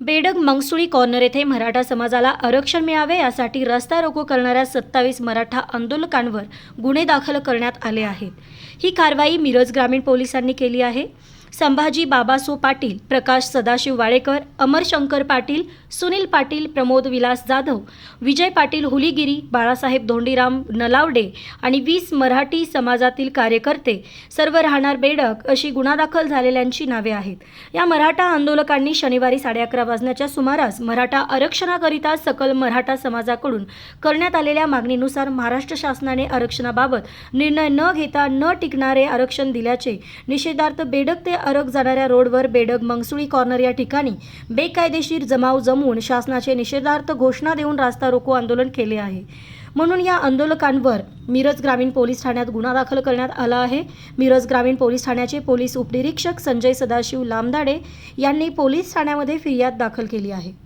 Bedag Mangsuli corner येथे मराठा समाजाला आरक्षण मिळावे यासाठी रस्ता रोको करणाऱ्या सत्तावीस मराठा आंदोलकांवर गुन्हे दाखल करण्यात आले आहेत. ही कारवाई मिरज ग्रामीण पोलिसांनी केली आहे. संभाजी बाबासो पाटील प्रकाश सदाशिव वाळेकर अमर शंकर पाटील सुनील पाटील प्रमोद विलास जाधव विजय पाटील हुलीगिरी बाळासाहेब धोंडीराम नलावडे आणि वीस मराठी समाजातील कार्यकर्ते सर्व राहणार बेडक अशी गुन्हा दाखल झालेल्यांची नावे आहेत. या मराठा आंदोलकांनी शनिवारी साडे अकरा वाजण्याच्या सुमारास मराठा आरक्षणाकरिता सकल मराठा समाजाकडून करण्यात आलेल्या मागणीनुसार महाराष्ट्र शासनाने आरक्षणाबाबत निर्णय न घेता न टिकणारे आरक्षण दिल्याचे निषेधार्थ बेडक ते अरग जाणाऱ्या रोडवर बेडग मंगसुळी कॉर्नर या ठिकाणी बेकायदेशीर जमाव जमवून शासनाचे निषेधार्थ घोषणा देऊन रास्ता रोको आंदोलन केले आहे. म्हणून या आंदोलकांवर मिरज ग्रामीण पोलीस ठाण्यात गुन्हा दाखल करण्यात आला आहे. मिरज ग्रामीण पोलीस ठाण्याचे पोलीस उपनिरीक्षक संजय सदाशिव लामदाडे यांनी पोलीस ठाण्यामध्ये फिर्याद दाखल केली आहे.